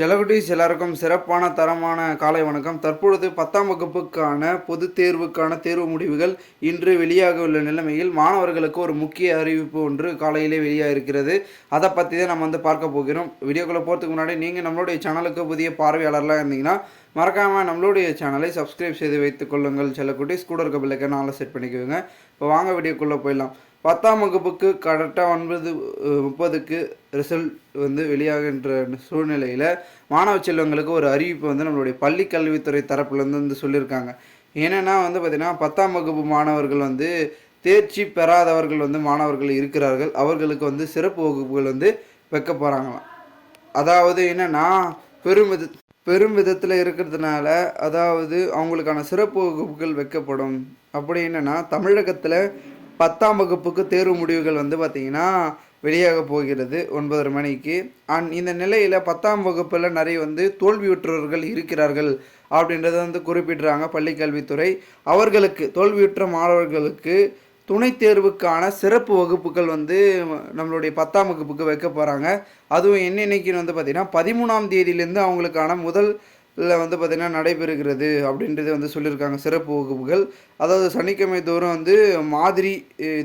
செலகுட்டீஸ் எல்லாருக்கும் சிறப்பான தரமான காலை வணக்கம். தற்பொழுது பத்தாம் வகுப்புக்கான பொதுத் தேர்வுக்கான தேர்வு முடிவுகள் இன்று வெளியாக உள்ள நிலைமையில் மாணவர்களுக்கு ஒரு முக்கிய அறிவிப்பு ஒன்று காலையிலே வெளியாக இருக்கிறது அதை பற்றி தான் நம்ம வந்து பார்க்க போகிறோம். வீடியோக்குள்ளே போகிறதுக்கு முன்னாடி நீங்கள் நம்மளுடைய சேனலுக்கு புதிய பார்வையாளர்லாம் இருந்தீங்கன்னா மறக்காமல் நம்மளுடைய சேனலை சப்ஸ்கிரைப் செய்து வைத்துக் கொள்ளுங்கள். செல்லக்குட்டீஸ் கூட இருக்க பிள்ளைக்கு நாளில் செட் பண்ணிக்குவோங்க இப்போ வாங்க வீடியோக்குள்ளே போயிடலாம். பத்தாம் வகுப்புக்கு கரெக்டாக ஒன்பது முப்பதுக்கு ரிசல்ட் வந்து வெளியாகின்ற சூழ்நிலையில் மாணவ செல்வங்களுக்கு ஒரு அறிவிப்பு வந்து நம்மளுடைய பள்ளி கல்வித்துறை தரப்புலேருந்து வந்து சொல்லியிருக்காங்க. என்னென்னா வந்து பார்த்திங்கன்னா பத்தாம் வகுப்பு மாணவர்கள் வந்து தேர்ச்சி பெறாதவர்கள் வந்து மாணவர்கள் இருக்கிறார்கள். அவர்களுக்கு வந்து சிறப்பு வகுப்புகள் வந்து வைக்க போகிறாங்களாம் அதாவது என்னென்னா பெரும் பெரும் விதத்தில் இருக்கிறதுனால அதாவது அவங்களுக்கான சிறப்பு வகுப்புகள் வைக்கப்படும். அப்படி என்னென்னா தமிழகத்தில் பத்தாம் வகுப்புக்கு தேர்வு முடிவுகள் வந்து பார்த்திங்கன்னா வெளியாக போகிறது ஒன்பதரை மணிக்கு. அண்ட் இந்த நிலையில் பத்தாம் வகுப்பில் நிறைய வந்து தோல்வியுற்றவர்கள் இருக்கிறார்கள் அப்படின்றத வந்து குறிப்பிடுறாங்க பள்ளி கல்வித்துறை அவர்களுக்கு தோல்வியுற்ற மாணவர்களுக்கு துணைத் தேர்வுக்கான சிறப்பு வகுப்புகள் வந்து நம்மளுடைய பத்தாம் வகுப்புக்கு வைக்க போகிறாங்க அதுவும் என்னென்னைக்குன்னு வந்து பார்த்திங்கன்னா பதிமூணாம் தேதியிலேருந்து அவங்களுக்கான முதல் வந்து பார்த்திங்கன்னா நடைபெறுகிறது அப்படின்றது வந்து சொல்லியிருக்காங்க சிறப்பு வகுப்புகள். அதாவது சனிக்கிழமை தோறும் வந்து மாதிரி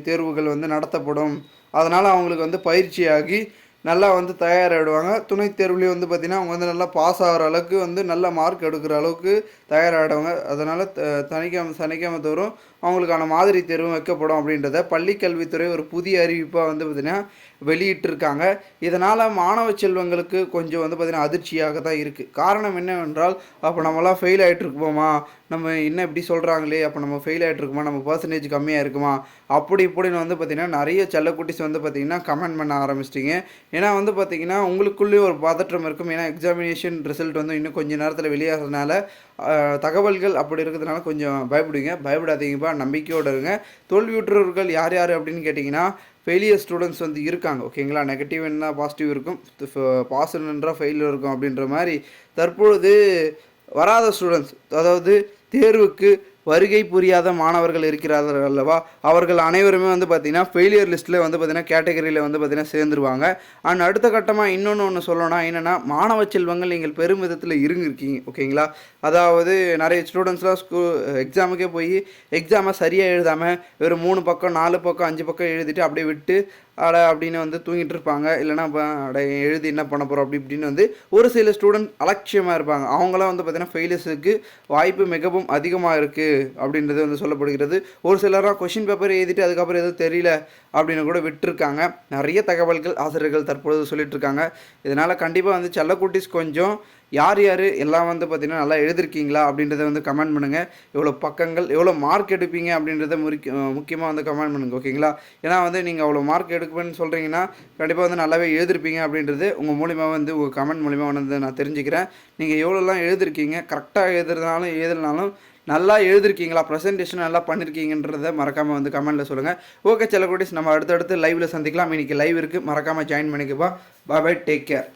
தேர்வுகள் வந்து நடத்தப்படும். அதனால் அவங்களுக்கு வந்து பயிற்சியாகி நல்லா வந்து தயாராகிடுவாங்க துணைத் தேர்வுலேயும் வந்து பார்த்திங்கன்னா அவங்க வந்து நல்லா பாஸ் ஆகிற அளவுக்கு வந்து நல்ல மார்க் எடுக்கிற அளவுக்கு தயாராகிடுவாங்க அதனால் சனிக்கிழமை சனிக்கிழமை தோறும் அவங்களுக்கான மாதிரி தேர்வும் வைக்கப்படும் அப்படின்றத பள்ளிக்கல்வித்துறை ஒரு புதிய அறிவிப்பாக வந்து பார்த்திங்கன்னா வெளியிட்டிருக்காங்க. இதனால் மாணவ செல்வங்களுக்கு கொஞ்சம் வந்து பார்த்திங்கன்னா அதிர்ச்சியாக தான் இருக்குது காரணம் என்னவென்றால் அப்போ நம்மளாம் ஃபெயில் ஆகிட்டு இருப்போமா நம்ம என்ன இப்படி சொல்கிறாங்களே அப்போ நம்ம ஃபெயில் ஆகிட்டு இருக்குமா நம்ம பர்சன்டேஜ் கம்மியாக இருக்குமா? அப்படி இப்படின்னு வந்து பார்த்திங்கன்னா நிறைய செல்லக்குட்டிஸ் வந்து பார்த்திங்கன்னா கமெண்ட் பண்ண ஆரம்பிச்சிட்டிங்க. ஏன்னா வந்து பார்த்திங்கன்னா உங்களுக்குள்ளேயே ஒரு பதற்றம் இருக்கும். ஏன்னா எக்ஸாமினேஷன் ரிசல்ட் வந்து இன்னும் கொஞ்சம் நேரத்தில் வெளியாகிறதுனால தகவல்கள் அப்படி இருக்கிறதுனால கொஞ்சம் பயப்படுவீங்க. பயப்படாதீங்கப்பா நம்பிக்கையோடு இருங்க. தோல்வியுற்றவர்கள் யார் யார் அப்படின்னு கேட்டிங்கன்னா ஃபெயிலியர் ஸ்டூடெண்ட்ஸ் வந்து இருக்காங்க. ஓகேங்களா? நெகட்டிவ் என்ன பாசிட்டிவ் இருக்கும். பாஸ் என்றால் ஃபெயிலியர் இருக்கும் அப்படின்ற மாதிரி தற்பொழுது வராத ஸ்டூடெண்ட்ஸ் அதாவது தேர்வுக்கு வருகை புரியாத மாணவர்கள் இருக்கிறார்கள் அல்லவா? அவர்கள் அனைவருமே வந்து பார்த்திங்கன்னா ஃபெயிலியர் லிஸ்ட்டில் வந்து பார்த்திங்கன்னா கேட்டகரியில் வந்து பார்த்திங்கன்னா சேர்ந்துருவாங்க. அண்ட் அடுத்த கட்டமாக இன்னொன்று ஒன்று சொல்லணும்னா என்னென்னா மாணவ செல்வங்கள் நீங்கள் பெரும் விதத்தில் இருங்கிருக்கீங்க ஓகேங்களா அதாவது நிறைய ஸ்டூடெண்ட்ஸ்லாம் ஸ்கூ எக்ஸாமுக்கே போய் எக்ஸாமை சரியாக எழுதாமல் வெறும் மூணு பக்கம் நாலு பக்கம் அஞ்சு பக்கம் எழுதிட்டு அப்படியே விட்டு அட அப்படின்னு வந்து தூங்கிட்டு இருப்பாங்க இல்லைன்னா இப்போ அட எழுதி என்ன பண்ண போகிறோம் அப்படி இப்படின்னு வந்து ஒரு சில ஸ்டூடெண்ட் அலட்சியமாக இருப்பாங்க. அவங்களாம் வந்து பார்த்திங்கன்னா ஃபெயிலியர்ஸுக்கு வாய்ப்பு மிகவும் அதிகமாக இருக்குது அப்படின்றது வந்து சொல்லப்படுகிறது. ஒரு சிலராக கொஷின் பேப்பர் எழுதிட்டு அதுக்கப்புறம் எதுவும் தெரியல அப்படின்னு கூட விட்டுருக்காங்க. நிறைய தகவல்கள் ஆசிரியர்கள் தற்பொழுது சொல்லிட்டு இருக்காங்க இதனால் கண்டிப்பாக வந்து செல்லக்குட்டிஸ் கொஞ்சம் யார் யார் எல்லாம் வந்து பார்த்திங்கன்னா நல்லா எழுதிருக்கீங்களா அப்படின்றத வந்து கமெண்ட் பண்ணுங்கள் எவ்வளோ பக்கங்கள் எவ்வளோ மார்க் எடுப்பீங்க அப்படின்றத முறிக்க முக்கியமாக வந்து கமெண்ட் பண்ணுங்கள் ஓகேங்களா ஏன்னா வந்து நீங்கள் அவ்வளோ மார்க் எடுப்பேன்னு சொல்கிறீங்கன்னா கண்டிப்பாக வந்து நல்லாவே எழுதிருப்பீங்க அப்படின்றது உங்கள் மூலிமா வந்து உங்கள் கமெண்ட் மூலிமா வந்து நான் தெரிஞ்சுக்கிறேன். நீங்கள் எவ்வளோலாம் எழுதிருக்கீங்க கரெக்டாக எழுதுறதுனாலும் எழுதுனாலும் நல்லா எழுதிருக்கீங்களா? ப்ரெசன்டேஷன் நல்லா பண்ணியிருக்கீங்கன்றத மறக்காமல் வந்து கமெண்ட்டில் சொல்லுங்கள் ஓகே செல்லக்குட்டீஸ் நம்ம அடுத்தடுத்து லைவில் சந்திக்கலாம். இன்னைக்கு லைவ் இருக்குது மறக்காமல் ஜாயின் பண்ணிக்கப்பா. Bye take care